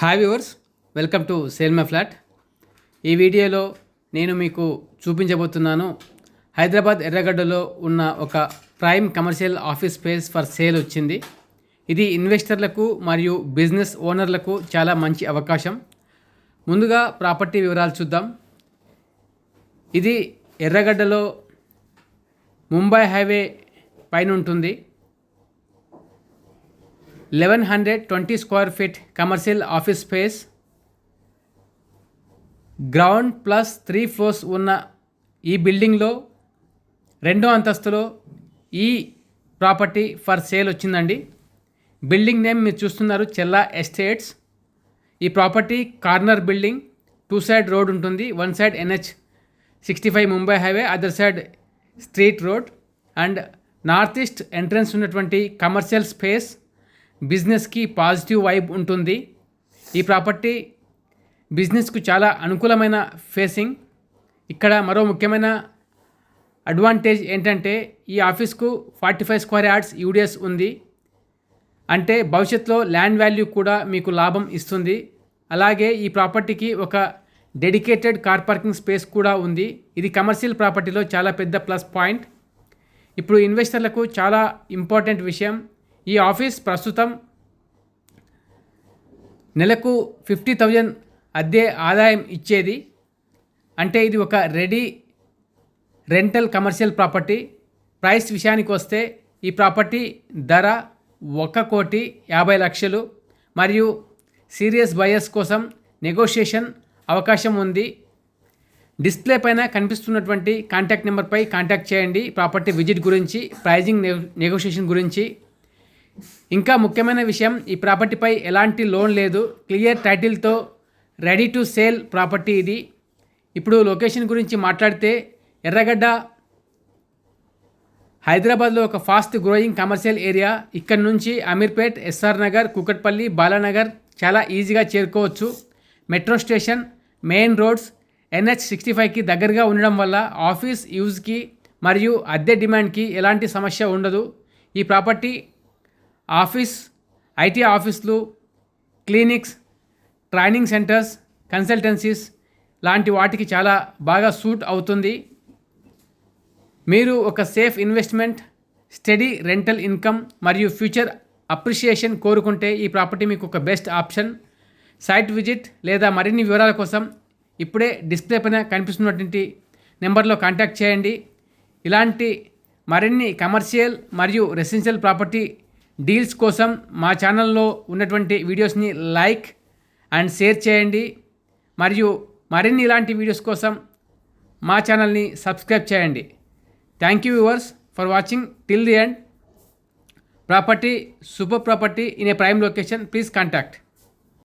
Hi viewers welcome to sale my flat ఈ వీడియోలో నేను మీకు చూపించబోతున్నాను హైదరాబాద్ ఎర్రగడ్డలో ఉన్న ఒక prime commercial office space for sale వచ్చింది. ఇది ఇన్వెస్టర్లకు మరియు బిజినెస్ ఓనర్లకు చాలా మంచి అవకాశం. ముందుగా ప్రాపర్టీ వివరాలు చూద్దాం. ఇది ఎర్రగడ్డలో ముంబై హైవే పైన ఉంటుంది. Eleven hundred twenty square feet commercial office space ground plus three floors ఉన్న ఈ బిల్డింగ్లో రెండో అంతస్తులో ఈ ప్రాపర్టీ ఫర్ సేల్ వచ్చిందండి. బిల్డింగ్ నేమ్ మీరు చూస్తున్నారు చెల్లా ఎస్టేట్స్ ఈ property corner building two side road ఉంటుంది. One side NH sixty five Mumbai highway other side street road and north east entrance ఉన్నటువంటి కమర్షియల్ స్పేస్ బిజినెస్కి పాజిటివ్ వైబ్ ఉంటుంది. ఈ property బిజినెస్కు చాలా అనుకూలమైన ఫేసింగ్. ఇక్కడ మరో ముఖ్యమైన అడ్వాంటేజ్ ఏంటంటే ఈ ఆఫీస్కు forty five square yards UDS ఉంది. అంటే భవిష్యత్తులో ల్యాండ్ వాల్యూ కూడా మీకు లాభం ఇస్తుంది. అలాగే ఈ ప్రాపర్టీకి ఒక డెడికేటెడ్ కార్ పార్కింగ్ స్పేస్ కూడా ఉంది. ఇది కమర్షియల్ ప్రాపర్టీలో చాలా పెద్ద ప్లస్ పాయింట్. ఇప్పుడు ఇన్వెస్టర్లకు చాలా ఇంపార్టెంట్ విషయం ఈ ఆఫీస్ ప్రస్తుతం నెలకు ఫిఫ్టీ థౌజండ్ అద్దె ఆదాయం ఇచ్చేది. అంటే ఇది ఒక ready rental commercial property. Price విషయానికి వస్తే ఈ ప్రాపర్టీ ధర ఒక కోటి యాభై లక్షలు. మరియు సీరియస్ బయర్స్ కోసం నెగోషియేషన్ అవకాశం ఉంది. డిస్ప్లే పైన కనిపిస్తున్నటువంటి కాంటాక్ట్ నెంబర్పై కాంటాక్ట్ చేయండి. ప్రాపర్టీ విజిట్ గురించి ప్రైజింగ్ నెగోషియేషన్ గురించి. ఇంకా ముఖ్యమైన విషయం ఈ ప్రాపర్టీపై ఎలాంటి లోన్ లేదు. క్లియర్ టైటిల్తో రెడీ టు సేల్ ప్రాపర్టీ ఇది. ఇప్పుడు లొకేషన్ గురించి మాట్లాడితే ఎర్రగడ్డ హైదరాబాద్లో ఒక ఫాస్ట్ గ్రోయింగ్ కమర్షియల్ ఏరియా ఇక్కడ నుంచి అమీర్పేట్ ఎస్ఆర్ నగర్ కుకట్పల్లి బాలానగర్ చాలా ఈజీగా చేరుకోవచ్చు. Metro station main roads NH sixty ఫైవ్కి దగ్గరగా ఉండడం వల్ల ఆఫీస్ యూజ్కి మరియు అద్దె డిమాండ్కి ఎలాంటి సమస్య ఉండదు. ఈ ప్రాపర్టీ ఆఫీస్ ఐటీ ఆఫీసులు క్లినిక్స్ ట్రైనింగ్ సెంటర్స్ కన్సల్టెన్సీస్ లాంటి వాటికి చాలా బాగా సూట్ అవుతుంది. మీరు ఒక safe investment steady rental income మరియు ఫ్యూచర్ అప్రిషియేషన్ కోరుకుంటే ఈ ప్రాపర్టీ మీకు ఒక బెస్ట్ ఆప్షన్. సైట్ విజిట్ లేదా మరిన్ని వివరాల కోసం ఇప్పుడే డిస్ప్లే పైన కనిపిస్తున్నటువంటి నెంబర్లో కాంటాక్ట్ చేయండి. ఇలాంటి మరిన్ని కమర్షియల్ మరియు రెసిడెన్షియల్ ప్రాపర్టీ డీల్స్ కోసం మా ఛానల్లో ఉన్నటువంటి వీడియోస్ని లైక్ అండ్ షేర్ చేయండి. మరియు మరిన్ని ఇలాంటి వీడియోస్ కోసం మా ఛానల్ని సబ్స్క్రైబ్ చేయండి. Thank you viewers for watching. Till the end. Property super property in a prime location. Please contact.